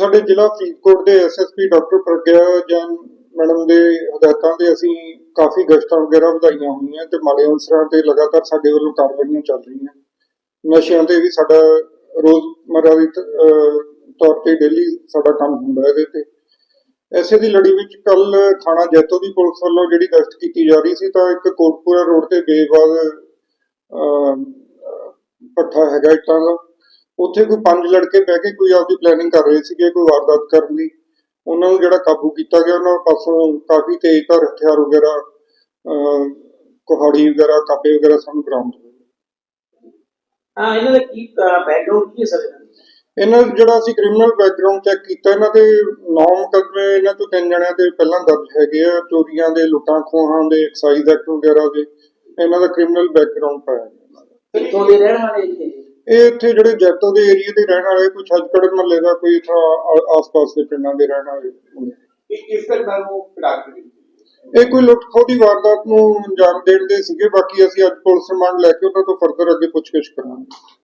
ਸਾਡੇ ਜ਼ਿਲ੍ਹਾ ਫਰੀਦਕੋਟ ਦੇ SSP doctor Pragya Jain madam ਦੇ ਹਦਾਇਤਾਂ ਤੇ ਅਸੀਂ ਕਾਫੀ ਗਸ਼ਤਾਂ ਵਗੈਰਾ ਵਧਾਈਆਂ ਹੋਈਆਂ ਤੇ ਮਾੜੇ ਅਨਸਰਾਂ ਤੇ ਲਗਾਤਾਰ ਸਾਡੇ ਵੱਲੋਂ ਕਾਰਵਾਈਆਂ ਚੱਲ ਰਹੀਆਂ। ਨਸ਼ਿਆਂ ਤੇ ਵੀ ਸਾਡਾ ਰੋਜ਼ਮਰਰਾ ਦੀ ਤੌਰ ਤੇ ਡੇਲੀ ਸਾਡਾ ਕੰਮ ਹੁੰਦਾ ਇਹਦੇ ਤੇ। ਐਸੇ ਦੀ ਲੜੀ ਵਿੱਚ ਕੱਲ ਥਾਣਾ ਜੈਤੋ ਦੀ ਪੁਲਿਸ ਵੱਲੋਂ ਜਿਹੜੀ ਗਸ਼ਤ ਕੀਤੀ ਜਾ ਰਹੀ ਸੀ ਤਾਂ ਇੱਕ ਕੋਟਪੁਰਾ ਰੋਡ ਤੇ ਬੇਵਾਦ ਅਹ, ਪੱਠਾ ਹੈਗਾ ਇੱਟਾਂ ਦਾ। ਉੱਥੇ ਕੋਈ ਪੰਜ ਲੜਕੇ ਬਹਿ ਕੇ ਕੋਈ ਆਪਦੀ ਪਲੈਨਿੰਗ ਕਰ ਰਹੇ ਸੀਗੇ ਕੋਈ ਵਾਰਦਾਤ ਕਰਨ ਦੀ। ਉਹਨਾਂ ਨੂੰ ਜਿਹੜਾ ਕਾਬੂ ਕੀਤਾ ਗਿਆ ਉਹਨਾਂ ਪਾਸੋਂ ਕਾਫੀ ਤੇਜ਼ ਧਾਰ ਹਥਿਆਰ ਵਗੈਰਾ ਕੁਹਾੜੀ ਵਗੈਰਾ ਕਾਪੇ ਵਗੈਰਾ ਸਾਨੂੰ ਬਰਾਮਦ ਹੋਏ। ਹਾਂ ਇਹਨਾਂ ਦਾ ਕੀ ਬੈਕਗ੍ਰਾਉਂਡ ਕੀ ਹੈ ਸਰ ਇਹਨਾਂ ਦਾ? ਜਿਹੜਾ ਅਸੀਂ ਕ੍ਰਿਮੀਨਲ ਬੈਕਗ੍ਰਾਉਂਡ ਚੈੱਕ ਕੀਤਾ ਇਹਨਾਂ ਦੇ ਨੌ ਮੁਕੱਦਮੇ ਇਹਨਾਂ ਤੋਂ ਤਿੰਨ ਜਣਿਆਂ ਦੇ ਪਹਿਲਾਂ ਦਰਜ ਹੈਗੇ ਆ ਚੋਰੀਆਂ ਦੇ ਲੁੱਟਾਂ ਖੋਹਾਂ ਦੇ ਐਕਸਾਈਜ਼ ਐਕਟ ਵਗੈਰਾ ਦੇ ਇਹਨਾਂ ਦਾ ਕ੍ਰਿਮੀਨਲ ਬੈਕਗ੍ਰਾਉਂਡ ਪਾਇਆ ਗਿਆ। ਕਿੱਥੋਂ ਦੇ ਰਹਿਣ ਵਾਲੇ ਜੀ ਇਹ? ਇਹ ਇੱਥੇ ਜਿਹੜੇ ਜੈਤੋ ਦੇ ਏਰੀਆ ਦੇ ਰਹਿਣ ਵਾਲੇ ਕੋਈ ਛੱਜਕੜ ਮਹੱਲੇ ਦਾ ਕੋਈ ਇੱਥੋਂ ਆਸ-ਪਾਸ ਦੇ ਪਿੰਡਾਂ ਦੇ ਰਹਿਣ ਵਾਲੇ। ਕਿ ਕਿਸ ਤਰ੍ਹਾਂ ਨੂੰ ਇਹ ਕੋਈ ਲੁੱਟ ਖੋਹ ਦੀ ਵਾਰਦਾਤ ਨੂੰ ਅੰਜਾਮ ਦੇਣ ਦੇ ਸੀਗੇ ਬਾਕੀ ਅਸੀਂ ਅੱਜ ਪੁਲਿਸ ਰਿਮਾਂਡ ਲੈ ਕੇ ਉਹਨਾਂ ਤੋਂ ਫਰਦਰ ਅੱਗੇ ਪੁੱਛਗਿੱਛ ਕਰਾਂਗੇ